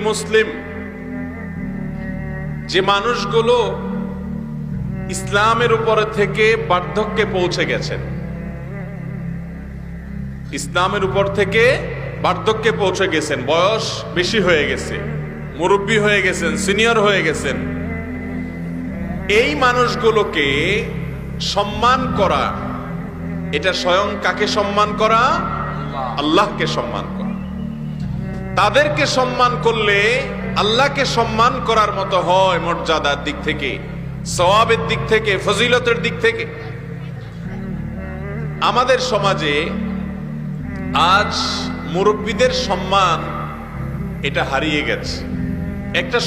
মুসলিম। যে মানুষগুলো ইসলামের উপরে থেকে বার্ধক্যে পৌঁছে গেছেন। ইসলামের উপর থেকে বার্ধক্যে পৌঁছে গেছেন। বয়স বেশি হয়ে গেছে, মুরব্বী হয়ে গেছেন, সিনিয়র হয়ে গেছেন। এই মানুষগুলোকে সম্মান করা, এটা স্বয়ং কাকে সম্মান করা? আল্লাহকে সম্মান করা। তাদেরকে সম্মান করলে আল্লাহকে সম্মান করার মতো হয় মর্যাদার দিক থেকে, সওয়াবের দিক থেকে, ফজিলতের দিক থেকে। আমাদের সমাজে আজ মুরব্বীদের সম্মান এটা হারিয়ে গেছে। একটা